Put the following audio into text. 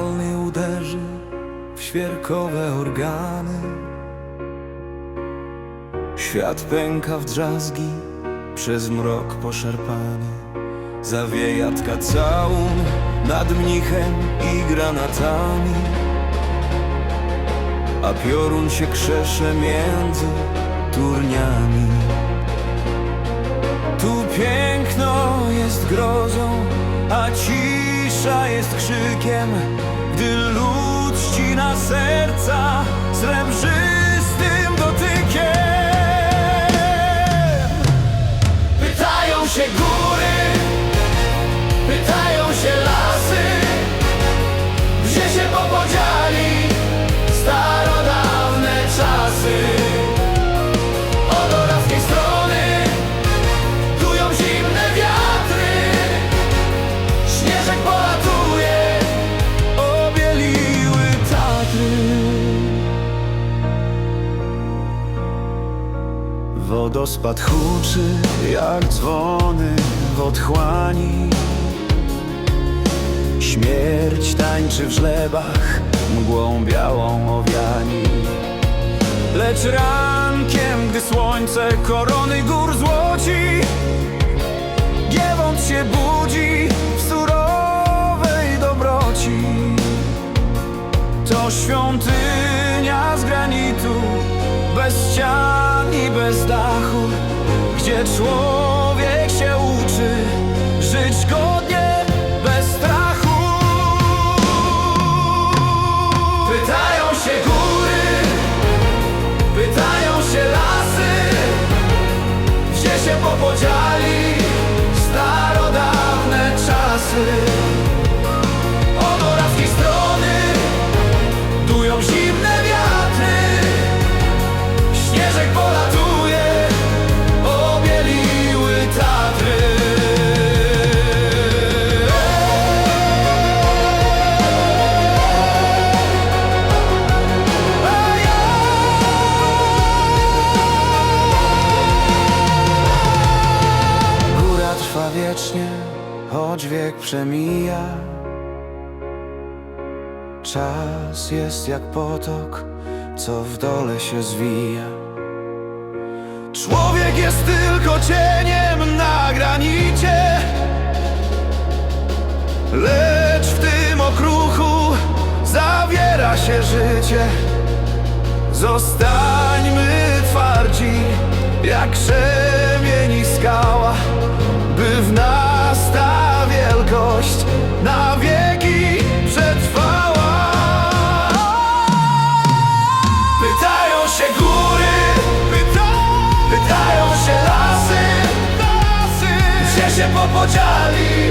palny uderzy w świerkowe organy. Świat pęka w drzazgi, przez mrok poszarpany. Zawieja tkacałun nad mnichem i granatami. A piorun się krzesze między turniami. Tu piękno jest krzykiem Gdy lud ścina serca Wodospad huczy jak dzwony w otchłani. Śmierć tańczy w żlebach, mgłą białą owiani. Lecz rankiem, gdy słońce korony gór złoci Giewont się budzi w surowej dobroci. To świątynia z granitu Bez ścian i bez dachu Gdzie człowiek się uczy Żyć godnie bez strachu pytają się góry, pytają się lasy, gdzie się popodziali starodawne czasy. Wiecznie, choć wiek przemija. Czas jest jak potok, co w dole się zwija. Człowiek jest tylko cieniem na granicie Lecz w tym okruchu zawiera się życie. Zostańmy twardzi jak krzemień i skała počali